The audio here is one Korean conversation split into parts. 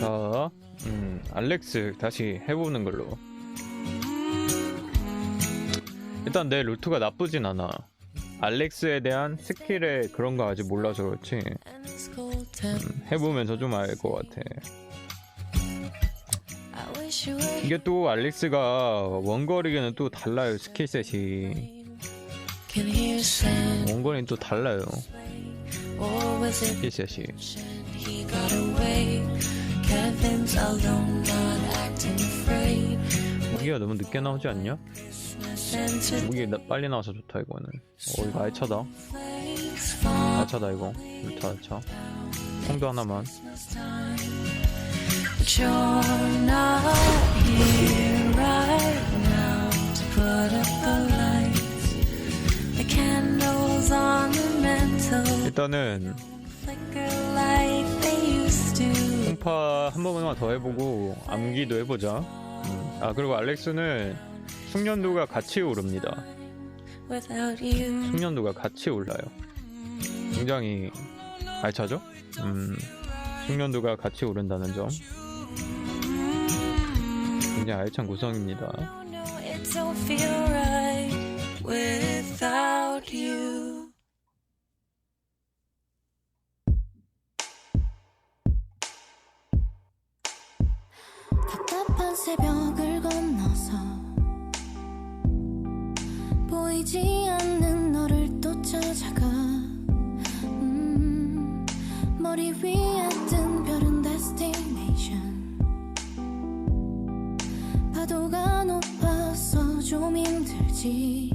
자, 음, 알렉스 다시 해보는 걸로. 일단 내 루트가 나쁘진 않아. 알렉스에 대한 스킬의 그런 거 아직 몰라서 그렇지. 음, 해보면서 좀 알 것 같아. 이게 또 알렉스가 원거리에는 또 달라요 스킬셋이. 원거리는 또 달라요 스킬셋이. Got away. Kevin's alone, not acting afraid. 무기가 너무 늦게 나오지 않냐? 무기 나- 빨리 나와서 좋다 이거는. 어 이거 알차다. 알차다 이거. 울타 알차. 홍도 하나만. 일단은 풍파 한 번만 더 해보고 암기도 해보자. 음. 아 그리고 알렉스는 숙련도가 같이 오릅니다. 숙련도가 같이 올라요. 굉장히 알차죠? 음, 숙련도가 같이 오른다는 점. 굉장히 알찬 구성입니다. 답답한 새벽을 건너서 보이지 않는 너를 또 찾아가. 음, 머리 위에 뜬 별은 destination. 파도가 높아서 좀 힘들지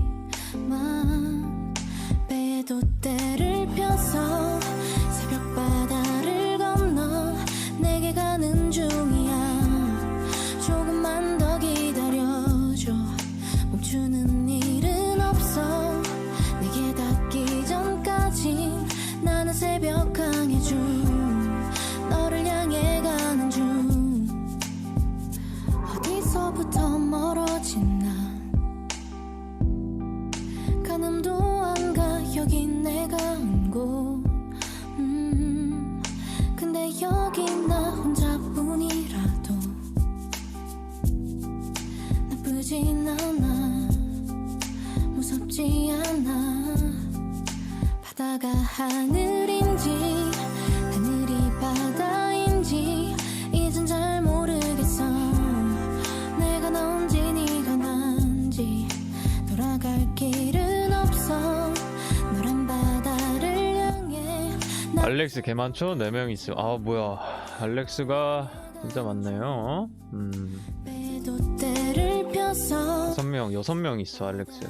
알렉스 개 많죠? 4명 있어. 아, 뭐야. 알렉스가 진짜 많네요. 음, 배도 때를 펴서 6명, 6명 있어, 알렉스.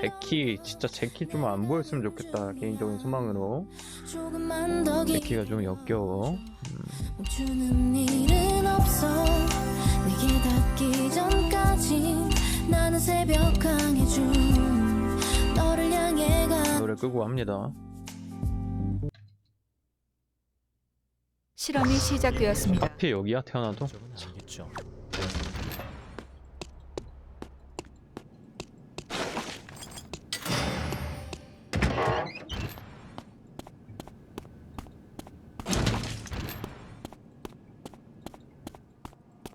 제키, 진짜 제키 좀 안 보였으면 좋겠다. 개인적인 소망으로. 제키가 좀 역겨워. 가 노래 끄고 합니다. 실험이 시작되었습니다. 하필 여기야, 태어나도? 알겠죠.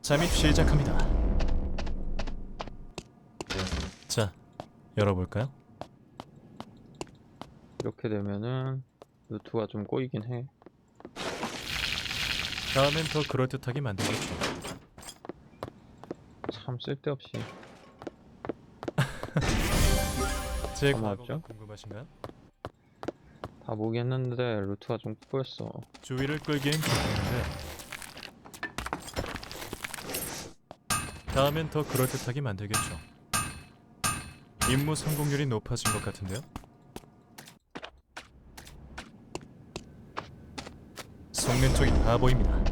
잠입 시작합니다. 자, 열어볼까요? 이렇게 되면은 루트가 좀 꼬이긴 해. 다음엔 더 그럴듯하게 만들겠죠. 참 쓸데없이. 제. 과거가 궁금하신가요? 다 모겠는데 루트가 좀 꼬였어. 주위를 끌기엔 좋겠는데 다음엔 더 그럴듯하게 만들겠죠. 임무 성공률이 높아진 것 같은데요? 속는 쪽이 바보입니다.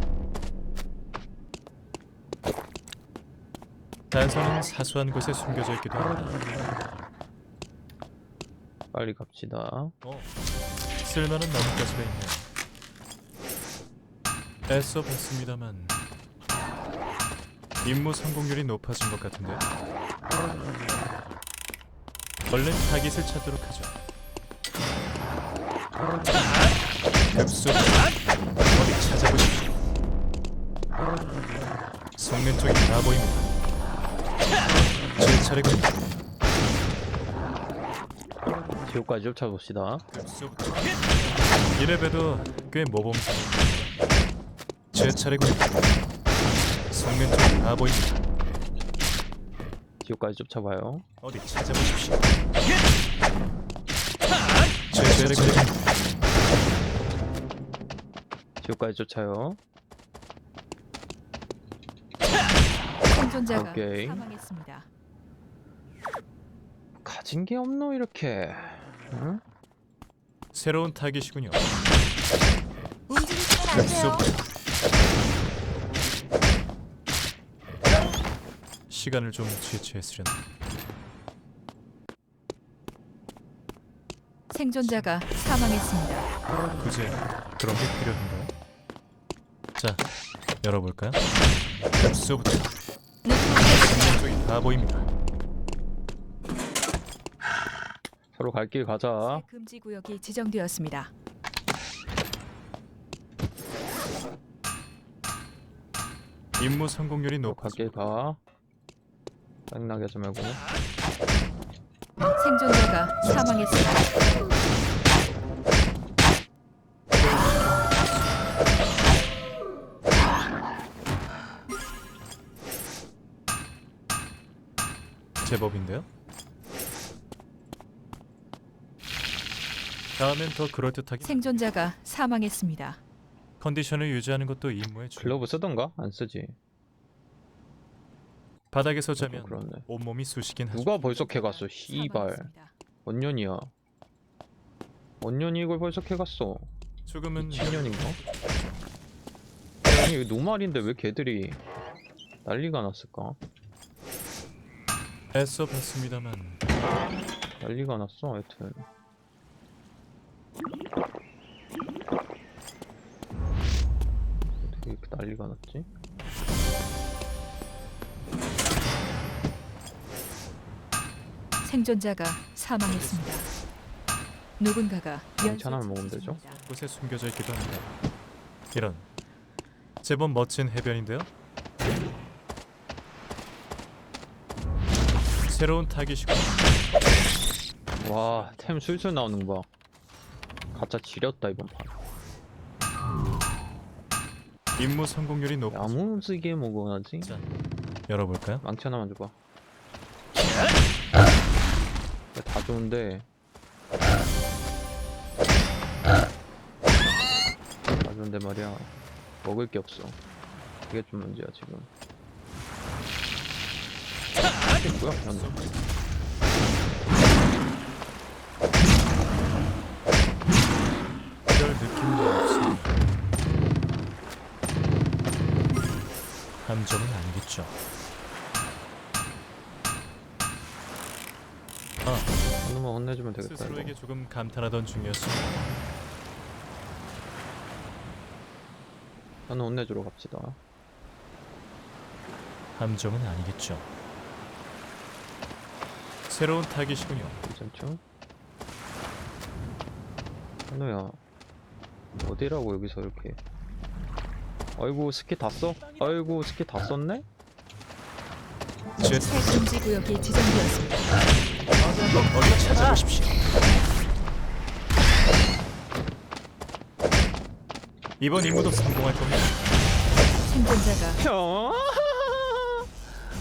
단서는 사소한 곳에 숨겨져 있기도 합니다. 빨리 갑시다. 어, 쓸만한 나뭇가지가 있네요. 애써 봤습니다만 임무 성공률이 높아진 것 같은데. 얼른 타깃을 찾도록 하죠. 급소 어디 찾아보십시오. 정면 쪽이 나 보입니다. 제 차례군요. 지옥까지 쫓아봅시다. 이래봬도 꽤 모범생입니다. 제 차례군요. 정면 쪽이 나 보입니다. 지옥까지 쫓아봐요. 어디 찾아보십시오. 제 차례군요. 지옥까지 쫓아요. 생존자가 오케이. 사망했습니다. 가진 게 없노 이렇게. 응? 새로운 타깃이군요. 움직이시면 안 돼요 급소부터. 시간을 좀 지체했으려나. 생존자가 사망했습니다. 굳이 그런 게 필요한가요? 자, 열어볼까요? 쪽이 다 보입니다. 서로 갈 길 가자. 금지 구역이 지정되었습니다. 임무 성공률이 서로 높아 갈길 가. 짜증나게 하지 말고. 생존자가 사망했습니다. 제법인데요. 다음엔 더 그럴듯하게 생존자가 사망했습니다. 컨디션을 유지하는 것도 임무의 주. 글러브 쓰던가? 안 쓰지. 바닥에서 자면 그러네. 온몸이 쑤시긴 하죠. 누가 벌써 캐갔어? 씨발. 사망했습니다. 원년이야. 원년이 이걸 벌써 캐갔어. 조금은 7년인가? 아니 이거 노말인데 왜 걔들이 난리가 났을까? 애써 봤습니다만 난리가 났어 하여튼 어떻게 이렇게 난리가 났지? 생존자가 사망했습니다. 누군가가 괜찮으면 연쇄 먹으면 되죠? 곳에 숨겨져 있기도 합니다. 이런 제법 멋진 해변인데요. 새로운 타깃이군. 와템 술술 나오는 거 봐. 가짜 지렸다 이번 판. 임무 성공률이 높아. 야무지게 먹어야지. 자, 열어볼까요? 망치 하나만 줘봐. 다 좋은데. 다 좋은데 말이야. 먹을 게 없어. 그게 좀 문제야 지금. 현별 느낌도 없습니다. 함정은 아니겠죠. 아, 하나만 혼내주면 되겠다. 스스로에게. 조금 감탄하던 중이었습니다. 하나 혼내주러 갑시다. 함정은 아니겠죠. 새로운 타깃이군요. 괜찮죠? 현우야 어디라고 여기서 이렇게 아이고 스키 다 써? 아이고 스키 다 썼네? 제새 금지 구역이 지정되었습니다. 어디 찾아보십시오. 이번 임무도 성공할 겁니다. 생존자가 어?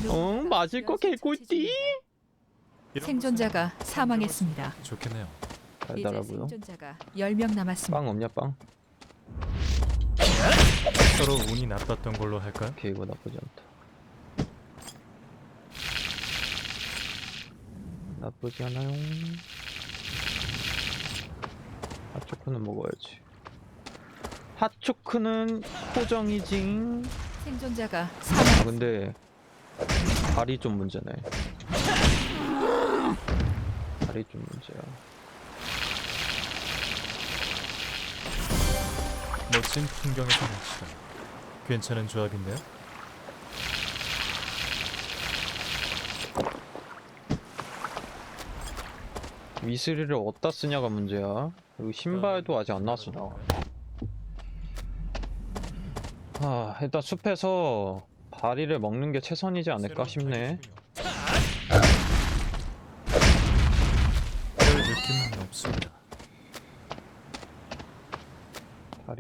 어? 맞을 거 개꿀띠? 생존자가 사망했습니다. 좋겠네요. 이제 달달하고요 생존자가 10명 남았습니다. 빵 없냐 빵? 서로 운이 나빴던 걸로 할까요? 오케이 이거 나쁘지 않다 나쁘지 않아요 핫초크는 먹어야지 핫초크는 포정이지 생존자가 아 사망. 근데 발이 좀 문제네 발이 좀 문제야 멋진 풍경에서 낚시다. 괜찮은 조합인데요? 위스리를 어디다 쓰냐가 문제야 그리고 신발도 아직 안 나왔어 나 아, 일단 숲에서 다리를 먹는 게 최선이지 않을까 싶네.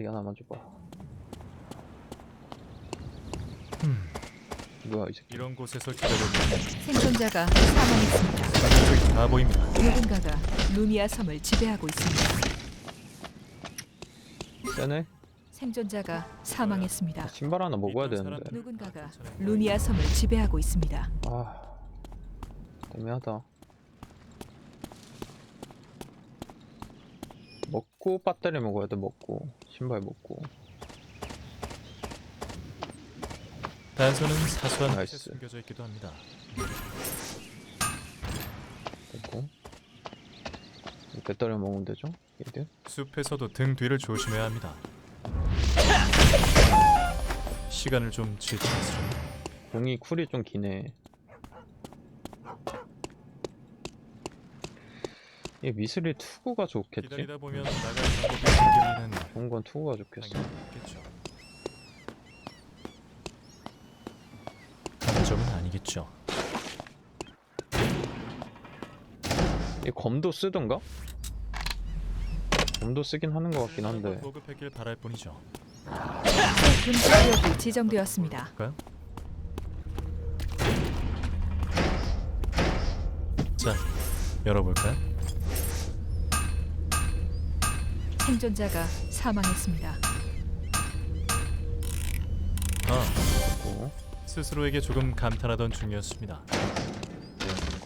다리 하나만 줘봐. 음. 뭐야 이 새끼. 이런 곳에서 기다려보면 생존자가 사망했습니다. 저기 다 보입니다. 누군가가 루미아 섬을 지배하고 있습니다. 세네. 생존자가 사망했습니다. 신발 하나 먹어야 되는데. 누군가가 루미아 섬을 지배하고 있습니다. 아. 애매하다. 먹고 배터리 먹어야 돼 먹고 신발 먹고 단서는 사소한 나이스. 숨겨져 있기도 합니다. 됐고 이 배터리 먹으면 되죠? 이들 숲에서도 등 뒤를 조심해야 합니다. 시간을 좀 지체하시려 공이 쿨이 좀 기네. 이 미스릴 투구가 좋겠지? 기다리다 보면 나갈 방법이 생기는 좋은 건 투구가 좋겠어. 당연하겠죠. 단점은 아니겠죠. 이 검도 쓰던가? 검도 쓰긴 하는 것 같긴 한데 보급했길 바랄 뿐이죠. 새 금지 구역이 지정되었습니다. 볼까요? 자, 열어볼까요? 생존자가 사망했습니다. 아, 됐고 스스로에게 조금 감탄하던 중이었습니다.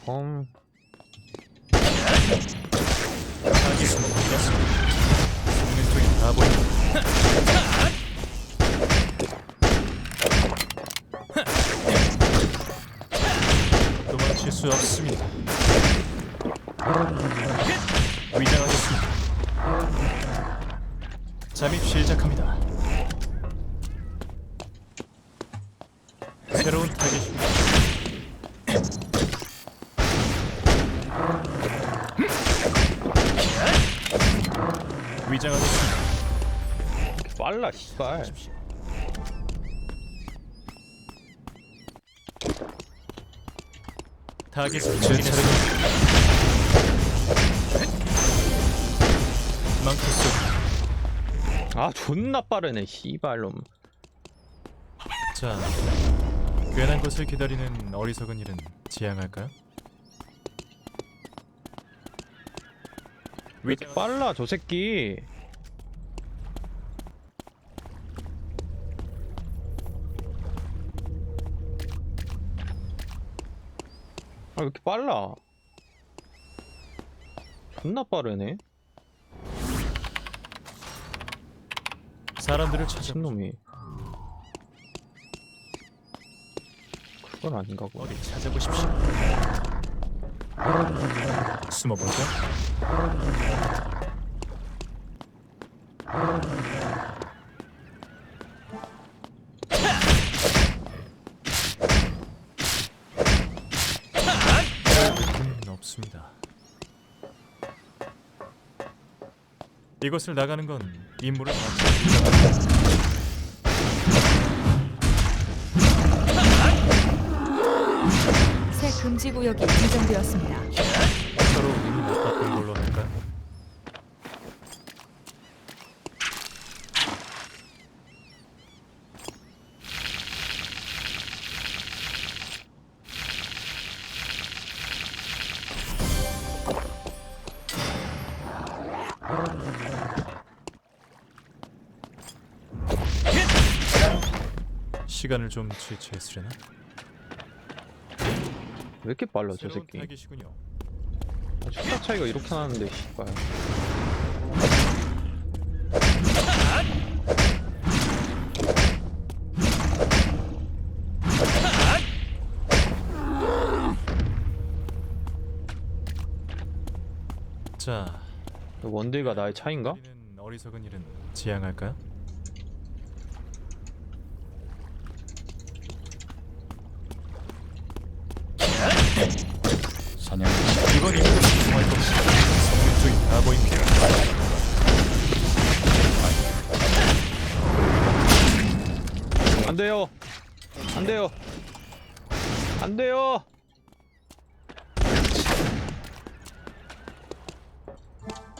검 자기 숨겼습니다. 수중은 쪽이 다 보입니다. 도망칠 수 없습니다. 위장하겠습니다. 잠입 시작합니다. 새로운 타겟입니다. 위장하겠습니다. 이렇게 빨라 씨발 타겟을 제 차례입니다. 망토스. 아 존나 빠르네 씨발놈. 자, 괜한 것을 기다리는 어리석은 일은 지양할까요? 왜 빨라 저 새끼? 아 왜 이렇게 빨라? 존나 빠르네 사람들을 찾아 미친놈이 그건 아닌가 고 어디 찾아보십시오. 숨어볼까? 느낌은 없습니다. 이곳을 나가는 건 임무를 마치 새 금지 구역이 지정되었습니다. 시간을 좀 지체했으려나? 왜 이렇게 빨라 저 새로운 새끼 타깃이군요. 아, 숫자 차이가 이렇게 나는데 씨발 자, 원딜과 나의 차인가? 우리는 어리석은 일은 지양할까요?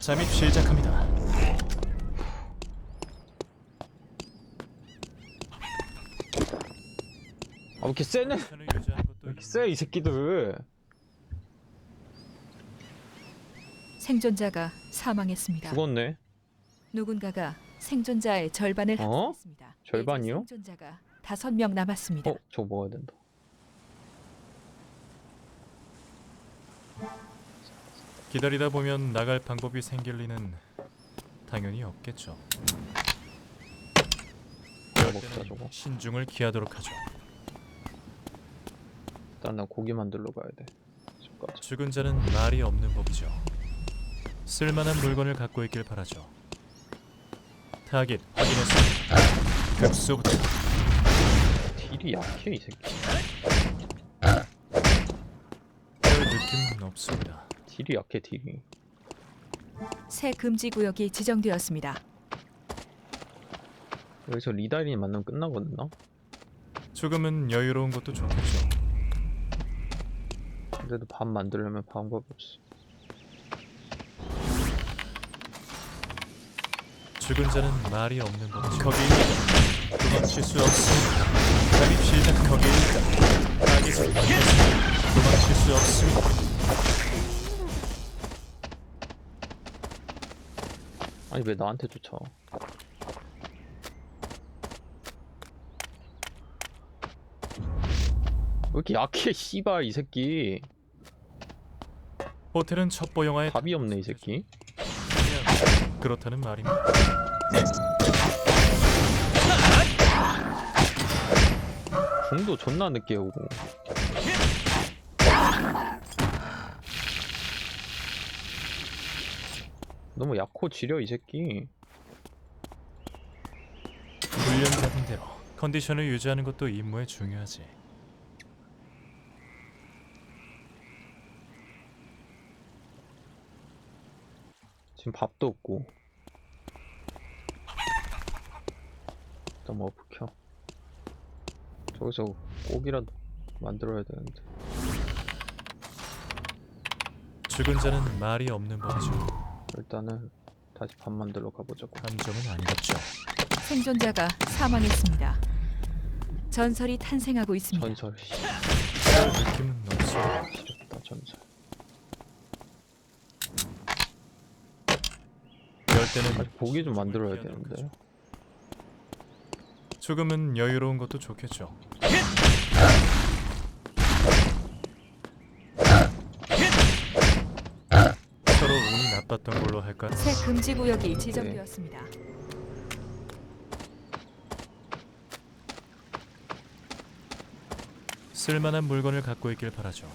잠입 시작합니다. 아, 왜 이렇게 세네? 왜 텐션을 유지하는 것도 이렇게 세, 이 새끼들. 생존자가 사망했습니다. 죽었네. 누군가가 생존자의 절반을 어? 합성했습니다. 절반이요? 생존자가 다섯 명 남았습니다. 어, 저거 먹어야 된다. 기다리다 보면 나갈 방법이 생길 리는 당연히 없겠죠. 저거 그럴 먹자, 때는 저거. 신중을 기하도록 하죠. 일단 나 고기 만들러 가야 돼. 집까지. 죽은 자는 말이 없는 법이죠. 쓸만한 물건을 갖고 있길 바라죠. 타깃 확인했습니다. 급소부터 딜이 약해, 이 새끼. 별 느낌은 없습니다. 딜이 약해, 딜이. 새 금지 구역이 지정되었습니다. 여기서 리다인이 만나면 끝나거든요? 조금은 여유로운 것도 좋겠죠. 그래도 밥 만들려면 방법이 없어. 죽은 자는 말이 없는 법이죠. 거기 있다. 도망칠 수 없습니다. 잠입 시작 거기 있다. 타깃을 확인했습니다. 도망칠 수 없습니다. 아니, 왜 나한테 쫓아? 왜 이렇게 약해, 씨발, 이 새끼. 호텔은 첩보 영화의 답이 없네, 이 새끼. 그렇다는 말입니다. 궁도 존나 늦게 오고. 너무 약호 지려 이 새끼. 훈련 받은 대로 컨디션을 유지하는 것도 임무에 중요하지. 지금 밥도 없고. 일단 뭐 불켜. 저기서 꼭이라도 만들어야 되는데. 죽은 자는 말이 없는 법이죠. 일단은 다시 밥 만들러 가보자고. 감정은 아니겠죠. 생존자가 사망했습니다. 전설이 탄생하고 있습니다. 전설. 씨, 별 느낌은 없습니다. 지렸다 전설. 이럴 때는 아직 고기 좀 만들어야 되는데. 조금은 여유로운 것도 좋겠죠. 서로 나빴던 걸로 할까? 새 금지 구역이 지정되었습니다. 쓸만한 물건을 갖고 있길 바라죠.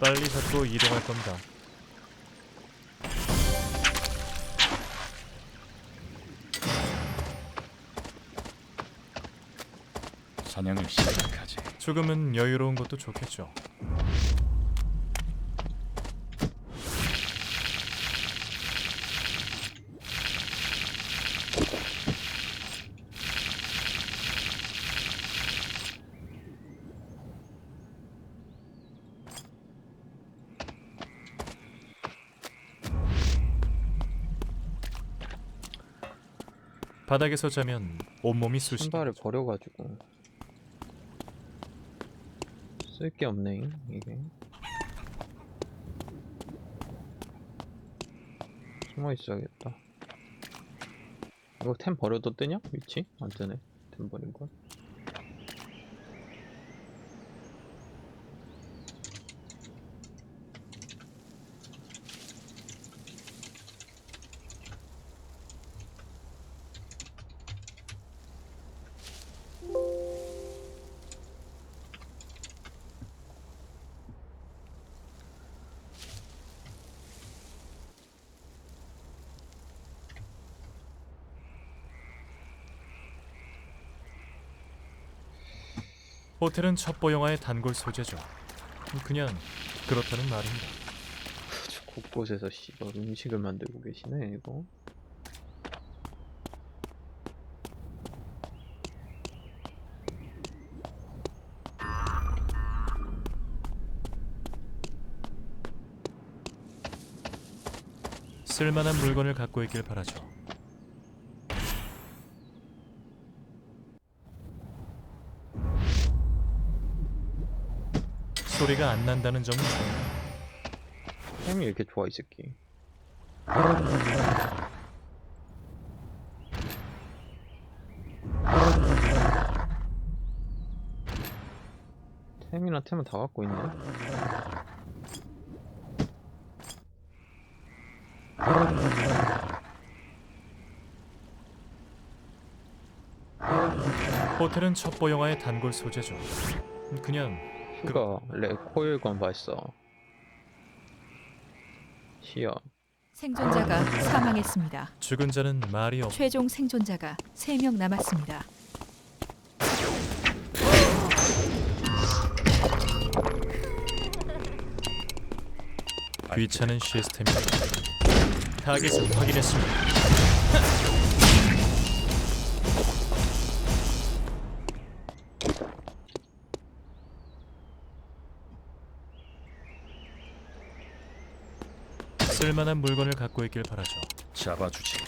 빨리 잡고 이동할 겁니다. 사냥을 시작하지. 조금은 여유로운 것도 좋겠죠. 바닥에서 자면 온몸이 쑤시. 신발을 버려가지고 쓸 게 없네 이게 숨어 있어야겠다 이거 템 버려도 뜨냐? 위치? 안 뜨네 템 버린 건 호텔은 첩보 영화의 단골 소재죠. 그냥 그렇다는 말입니다. 곳곳에서 씨발 음식을 만들고 계시네 이거. 쓸만한 물건을 갖고 있길 바라죠. 소리가 안 난다는 점은 좋네요. 햄이 이렇게 좋아 이 새끼. 템이나 템은 다 갖고 있네. 호텔은 첩보 영화의 단골 소재죠. 그냥 휴가 레 코일관 발사. 시야. 생존자가 사망했습니다. 죽은 자는 말이 없. 최종 생존자가 3명 남았습니다. 귀찮은 시스템입니다. 타겟을 확인했습니다. 쓸만한 물건을 갖고 있길 바라죠. 잡아주지.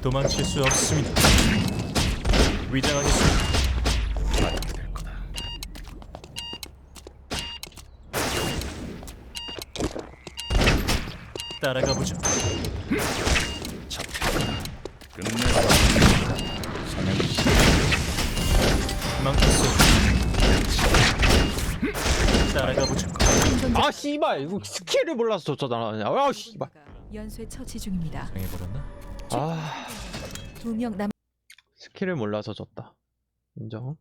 도망칠 수 없습니다. 위장하겠습니다. 알게 될 거다. 따라가 보죠. 잡힐 거다. 망쳤어. 따라가 보죠. 생존자 아 씨발 이거 스킬을 몰라서 졌잖아. 아 씨발. 연쇄 처치 중입니다. 당해 버렸나? 아 2명 남 스킬을 몰라서 졌다. 인정.